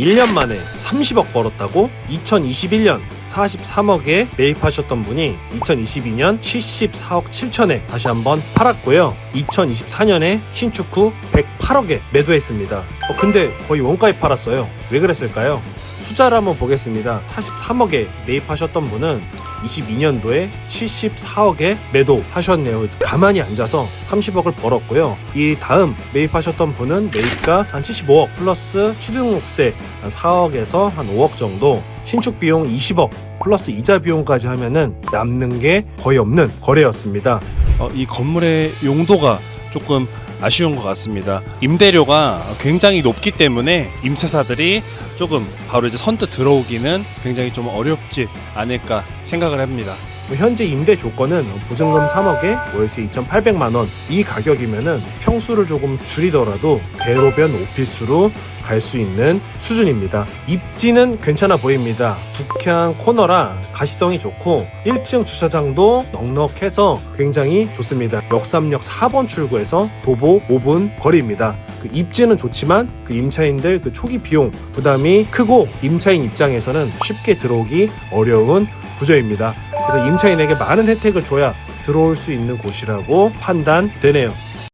1년 만에 30억 벌었다고 2021년 43억에 매입하셨던 분이 2022년 74억 7천에 다시 한번 팔았고요. 2024년에 신축 후 108억에 매도했습니다. 어, 근데 거의 원가에 팔았어요. 왜 그랬을까요? 숫자를 한번 보겠습니다. 43억에 매입하셨던 분은 22년도에 74억에 매도하셨네요. 가만히 앉아서 30억을 벌었고요. 이 다음 매입하셨던 분은 매입가 한 75억 플러스 취등록세 한 4억에서 한 5억 정도 신축 비용 20억 플러스 이자 비용까지 하면은 남는 게 거의 없는 거래였습니다. 어, 이 건물의 용도가 조금 아쉬운 것 같습니다. 임대료가 굉장히 높기 때문에 임차사들이 조금 바로 이제 선뜻 들어오기는 굉장히 좀 어렵지 않을까 생각을 합니다. 뭐 현재 임대 조건은 보증금 3억에 월세 2,800만 원. 이 가격이면은 평수를 조금 줄이더라도 대로변 오피스로 갈 수 있는 수준입니다. 입지는 괜찮아 보입니다. 북향 코너라 가시성이 좋고 1층 주차장도 넉넉해서 굉장히 좋습니다. 역삼역 4번 출구에서 도보 5분 거리입니다. 그 입지는 좋지만 그 임차인들 그 초기 비용 부담이 크고 임차인 입장에서는 쉽게 들어오기 어려운 구조입니다. 그래서 임차인에게 많은 혜택을 줘야 들어올 수 있는 곳이라고 판단되네요.